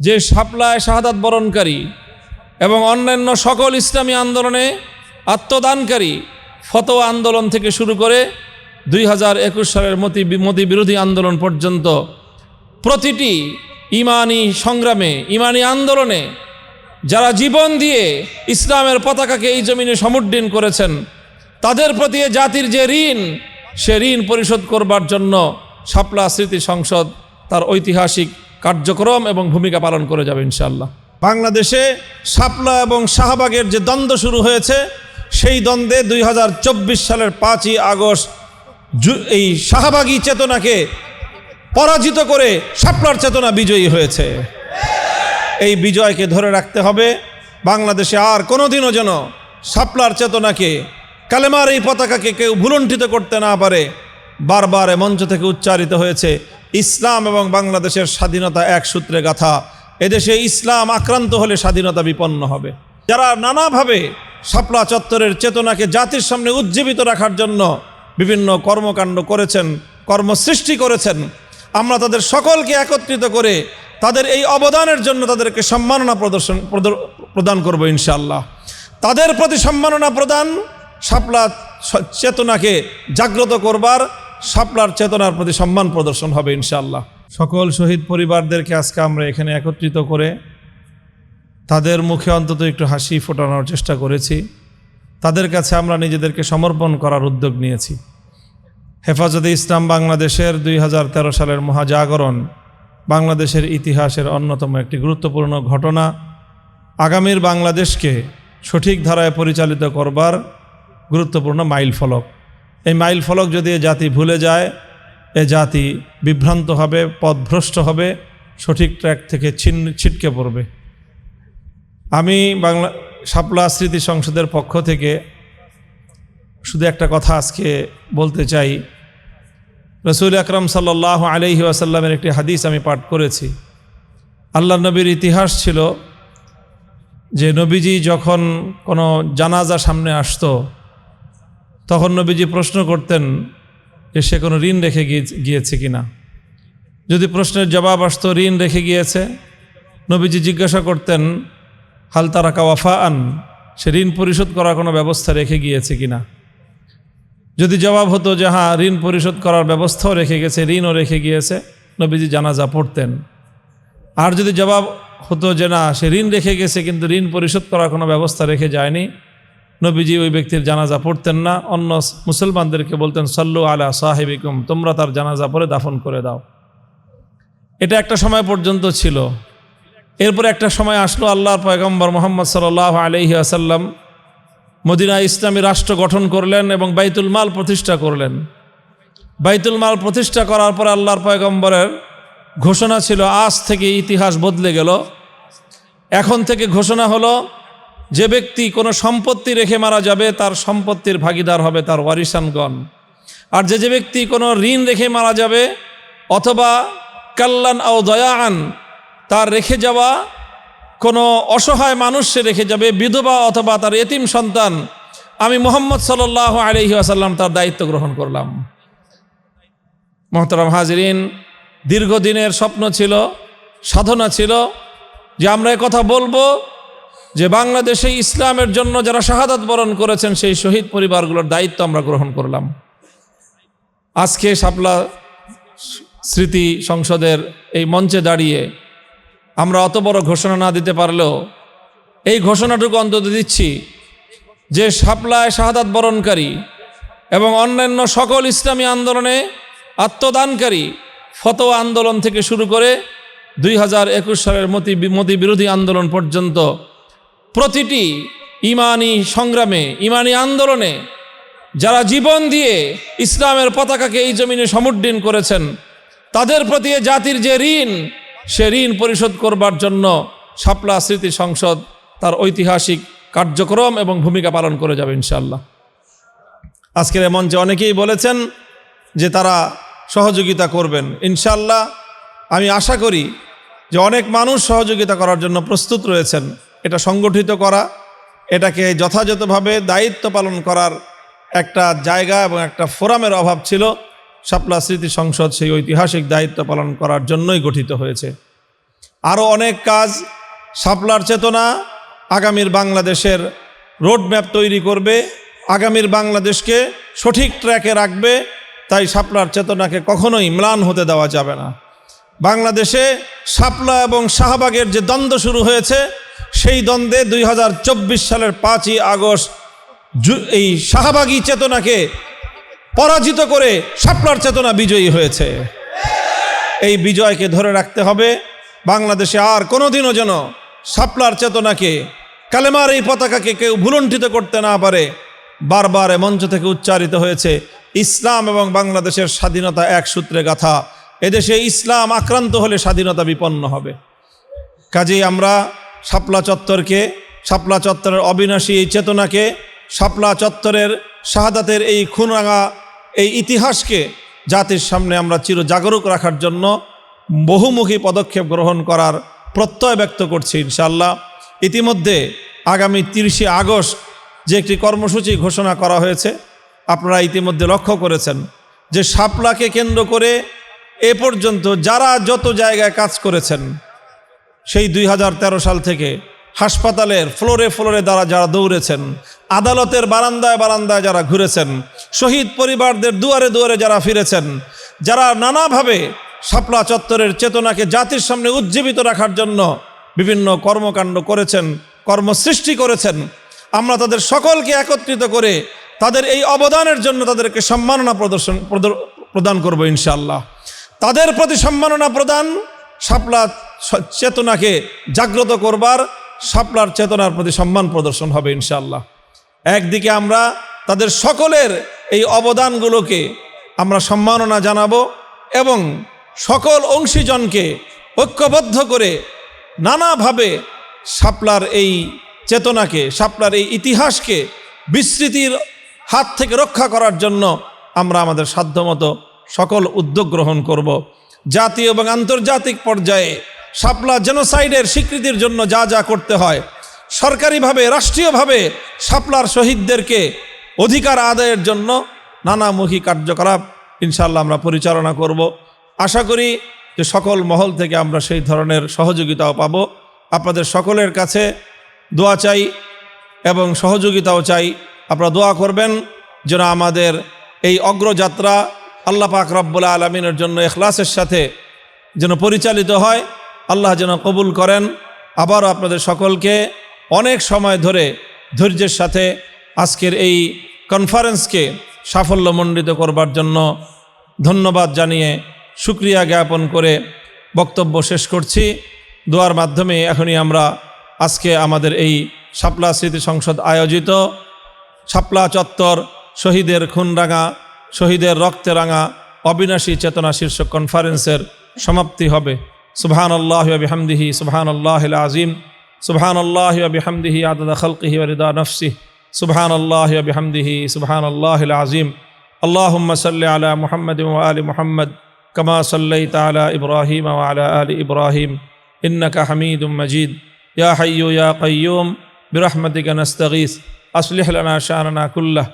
যে শাপলায় শাহাদাত বরণকারী এবং অন্যান্য সকল ইসলামী আন্দোলনে আত্মদানকারী ফতোয়া আন্দোলন থেকে শুরু করে দুই হাজার একুশ সালের মতি মতি বিরোধী আন্দোলন পর্যন্ত প্রতিটি ইমানি সংগ্রামে, ইমানি আন্দোলনে যারা জীবন দিয়ে ইসলামের পতাকাকে এই জমিনে সমুদ্দিন করেছেন, তাদের প্রতি জাতির যে ঋণ, সে ঋণ পরিশোধ করবার জন্য শাপলা স্মৃতি সংসদ তার ঐতিহাসিক কার্যক্রম এবং ভূমিকা পালন করে যাবে ইনশাল্লাহ বাংলাদেশে শাপলা এবং শাহবাগের যে দ্বন্দ্ব শুরু হয়েছে, সেই দ্বন্দ্বে দুই হাজার চব্বিশ সালের পাঁচই আগস্ট এই শাহবাগী চেতনাকে পরাজিত করে শাপলার চেতনা বিজয়ী হয়েছে। এই বিজয়কে ধরে রাখতে হবে। বাংলাদেশে আর কোনোদিনও যেন শাপলার চেতনাকে, কালেমার এই পতাকাকে কেউ ভুলণ্ঠিত করতে না পারে, বারবার মঞ্চ থেকে উচ্চারিত হয়েছে ইসলাম এবং বাংলাদেশের স্বাধীনতা এক সূত্রে গাথা। এদেশে ইসলাম আক্রান্ত হলে স্বাধীনতা বিপন্ন হবে। যারা নানাভাবে শাপলা চত্বরের চেতনাকে জাতির সামনে উজ্জীবিত রাখার জন্য বিভিন্ন কর্মকাণ্ড করেছেন কর্মসৃষ্টি করেছেন, আমরা তাদের সকলকে একত্রিত করে তাদের এই অবদানের জন্য তাদেরকে সম্মাননা প্রদর্শন প্রদ- প্রদান করব ইনশাআল্লাহ। তাদের প্রতি সম্মাননা প্রদান, শাপলা চেতনাকে জাগ্রত করবার শাপলার চেতনার প্রতি সম্মান প্রদর্শন হবে ইনশাআল্লাহ। সকল শহীদ পরিবারদেরকে আজকে আমরা এখানে একত্রিত করে তাদের মুখে অন্তত একটু হাসি ফোটানোর চেষ্টা করেছি। তাদের কাছে আমরা নিজেদেরকে সমর্পণ করার উদ্যোগ নিয়েছি। হেফাজতে ইসলাম বাংলাদেশের দুই হাজার তেরো সালের মহাজাগরণ বাংলাদেশের ইতিহাসের অন্যতম একটি গুরুত্বপূর্ণ ঘটনা। আগামীর বাংলাদেশকে সঠিক ধারায় পরিচালিত করবার গুরুত্বপূর্ণ মাইল ফলক এই মাইল ফলক যদি এ জাতি ভুলে যায়, এ জাতি বিভ্রান্ত হবে, পথভ্রষ্ট হবে, সঠিক ট্র্যাক থেকে ছিন ছিটকে পড়বে। আমি বাংলা শাপলা স্মৃতি সংসদের পক্ষ থেকে শুধু একটা কথা আজকে বলতে চাই। রসুল আকরম সাল্লাহ আলহি আসাল্লামের একটি হাদিস আমি পাঠ করেছি। আল্লাহ নবীর ইতিহাস ছিল যে নবীজি যখন কোনো জানাজা সামনে আসতো তখন নবীজি প্রশ্ন করতেন যে সে কোনো ঋণ রেখে গিয়ে- গিয়েছে কিনা যদি প্রশ্নের জবাব আসত, ঋণ রেখে গিয়েছে? নবীজি জিজ্ঞাসা করতেন, হাল তারা কাওয়াফা আন সে ঋণ পরিশোধ করার কোনো ব্যবস্থা রেখে গিয়েছে কিনা যদি জবাব হতো যে হ্যাঁ ঋণ পরিশোধ করার ব্যবস্থাও রেখে গেছে ঋণও রেখে গিয়েছে, নবীজি জানাজা পড়তেন। আর যদি জবাব হতো যে, না, সে ঋণ রেখে গেছে কিন্তু ঋণ পরিশোধ করার কোনো ব্যবস্থা রেখে যায়নি নবীজি ওই ব্যক্তির জানাজা পড়তেন না। অন্য মুসলমানদেরকে বলতেন, সল্লু আলা সাহেবিকুম, তোমরা তার জানাজা পরে দাফন করে দাও। এটা একটা সময় পর্যন্ত ছিল। এরপর একটা সময় আসলো, আল্লাহর পয়গম্বর মোহাম্মদ সাল আলহি আসাল্লাম মদিনা ইসলামী রাষ্ট্র গঠন করলেন এবং বাইতুল মাল প্রতিষ্ঠা করলেন। বাইতুল মাল প্রতিষ্ঠা করার পর আল্লাহর পয়গম্বরের ঘোষণা ছিল, আজ থেকে ইতিহাস বদলে গেল। এখন থেকে ঘোষণা হলো যে ব্যক্তি কোনো সম্পত্তি রেখে মারা যাবে, তার সম্পত্তির ভাগিদার হবে তার ওয়ারিসানগণ। আর যে যে ব্যক্তি কোনো ঋণ রেখে মারা যাবে, অথবা কাল্লান ও দয়াআন, তার রেখে যাওয়া কোনো অসহায় মানুষ সে রেখে যাবে, বিধবা অথবা তার এতিম সন্তান, আমি মোহাম্মদ সাল্লাহ আলহি আসাল্লাম তার দায়িত্ব গ্রহণ করলাম। মোহতারাম হাজরিন, দীর্ঘদিনের স্বপ্ন ছিল, সাধনা ছিল যে আমরা কথা বলব যে বাংলাদেশে ইসলামের জন্য যারা শাহাদাত বরণ করেছেন, সেই শহীদ পরিবারগুলোর দায়িত্ব আমরা গ্রহণ করলাম। আজকে শাপলা স্মৃতি সংসদের এই মঞ্চে দাঁড়িয়ে আমরা অত বড় ঘোষণা না দিতে পারলেও এই ঘোষণাটুকু অন্তত দিচ্ছি যে শাপলায় শাহাদাত বরণকারী এবং অন্যান্য সকল ইসলামী আন্দোলনে আত্মদানকারী ফতোয়া আন্দোলন থেকে শুরু করে দুই হাজার একুশ সালের মতি মতি বিরোধী আন্দোলন পর্যন্ত প্রতিটি ইমানি সংগ্রামে, ইমানি আন্দোলনে যারা জীবন দিয়ে ইসলামের পতাকাকে এই জমিনে সমুদ্দিন করেছেন, তাদের প্রতি জাতির যে ঋণ, সে ঋণ পরিশোধ করবার জন্য শাপলা স্মৃতি সংসদ তার ঐতিহাসিক কার্যক্রম এবং ভূমিকা পালন করে যাবে ইনশাল্লাহ আজকের এ মঞ্চে অনেকেই বলেছেন যে তারা সহযোগিতা করবেন। ইনশাল্লাহ আমি আশা করি যে অনেক মানুষ সহযোগিতা করার জন্য প্রস্তুত রয়েছেন। এটা সংগঠিত করা, এটাকে যথাযথভাবে দায়িত্ব পালন করার একটা জায়গা এবং একটা ফোরামের অভাব ছিল। শাপলা স্মৃতি সংসদ সেই ঐতিহাসিক দায়িত্ব পালন করার জন্যই গঠিত হয়েছে। আরও অনেক কাজ সাপলার চেতনা আগামীর বাংলাদেশের রোডম্যাপ তৈরি করবে, আগামীর বাংলাদেশকে সঠিক ট্র্যাকে রাখবে, তাই সাপলার চেতনাকে কখনোই ম্লান হতে দেওয়া যাবে না। বাংলাদেশে শাপলা এবং শাহবাগের যে দ্বন্দ্ব শুরু হয়েছে সেই দ্বন্দ্বে দুই হাজার চব্বিশ সালের পাঁচই আগস্ট এই শাহবাগী চেতনাকে পরাজিত করে শাপলার চেতনা বিজয়ী হয়েছে। এই বিজয়কে ধরে রাখতে হবে। বাংলাদেশে আর কোনোদিনও যেন শাপলার চেতনাকে, কালেমার এই পতাকাকে কেউ ভুলণ্ঠিত করতে না পারে, বারবার মঞ্চ থেকে উচ্চারিত হয়েছে, ইসলাম এবং বাংলাদেশের স্বাধীনতা এক সূত্রে গাথা। এদেশে ইসলাম আক্রান্ত হলে স্বাধীনতা বিপন্ন হবে। কাজেই আমরা শাপলা চত্বরকে, শাপলা চত্বরের অবিনাশী এই চেতনাকে, শাপলা চত্বরের শাহাদাতের এই খুনরাঙা, এই ইতিহাসকে জাতির সামনে আমরা চির জাগরুক রাখার জন্য বহুমুখী পদক্ষেপ গ্রহণ করার প্রত্যয় ব্যক্ত করছি ইনশাল্লাহ ইতিমধ্যে আগামী তিরিশে আগস্ট যে একটি কর্মসূচি ঘোষণা করা হয়েছে, আপনারা ইতিমধ্যে লক্ষ্য করেছেন যে শাপলাকে কেন্দ্র করে এ পর্যন্ত যারা যত জায়গায় কাজ করেছেন সেই দুই হাজার তেরো সাল থেকে হাসপাতালের ফ্লোরে ফ্লোরে দ্বারা যারা দৌড়েছেন, আদালতের বারান্দায় বারান্দায় যারা ঘুরেছেন, শহীদ পরিবারদের দুয়ারে দুয়ারে যারা ফিরেছেন, যারা নানাভাবে শাপলা চত্বরের চেতনাকে জাতির সামনে উজ্জীবিত রাখার জন্য বিভিন্ন কর্মকাণ্ড করেছেন কর্মসৃষ্টি করেছেন, আমরা তাদের সকলকে একত্রিত করে তাদের এই অবদানের জন্য তাদেরকে সম্মাননা প্রদর্শন, প্রদ- প্রদান করব ইনশাল্লাহ তাদের প্রতি সম্মাননা প্রদান, শাপলা চেতনাকে জাগ্রত করবার শাপলার চেতনার প্রতি সম্মান প্রদর্শন হবে ইনশাআল্লাহ। একদিকে আমরা তাদের সকলের এই অবদানগুলোকে আমরা সম্মাননা জানাব এবং সকল অংশীজনকে ঐক্যবদ্ধ করে নানাভাবে শাপলার এই চেতনাকে শাপলার এই ইতিহাসকে বিস্মৃতির হাত থেকে রক্ষা করার জন্য আমরা আমাদের সাধ্যমতো সকল উদ্যোগ গ্রহণ করব। জাতীয় এবং আন্তর্জাতিক পর্যায়ে শাপলা জেনোসাইডের স্বীকৃতির জন্য যা যা করতে হয়। সরকারিভাবে, রাষ্ট্রীয়ভাবে শাপলার শহীদদেরকে অধিকার আদায়ের জন্য নানামুখী কার্যকলাপ ইনশাল্লাহ আমরা পরিচালনা করব। আশা করি যে সকল মহল থেকে আমরা সেই ধরনের সহযোগিতাও পাব। আপনাদের সকলের কাছে দোয়া চাই এবং সহযোগিতাও চাই। আপনারা দোয়া করবেন যেন আমাদের এই অগ্রযাত্রা আল্লাহ পাক রব্বুল আলমিনের জন্য এখলাসের সাথে যেন পরিচালিত হয়। আল্লাহ যেন কবুল করেন। আবারও আপনাদের সকলকে অনেক সময় ধরে ধৈর্যের সাথে আজকের এই কনফারেন্সকে সাফল্যমণ্ডিত করবার জন্য ধন্যবাদ জানিয়ে সুক্রিয়া জ্ঞাপন করে বক্তব্য শেষ করছি। দোয়ার মাধ্যমে এখনই আমরা আজকে আমাদের এই শাপলা স্মৃতি সংসদ আয়োজিত। শাপলা চত্বর, শহীদের খুনরাঙা, শহীদের রক্তে রাঙা অবিনাশী চেতনা শীর্ষক কনফারেন্সের সমাপ্তি হবে। سبحان الله وبحمده سبحان الله العظيم سبحان الله وبحمده عدد خلقه ورضا نفسه سبحان الله وبحمده سبحان الله العظيم اللهم صل على محمد وآل محمد كما صليت على إبراهيم وعلى آل إبراهيم إنك حميد مجيد يا حي يا قيوم برحمتك نستغيث أصلح لنا شأننا كله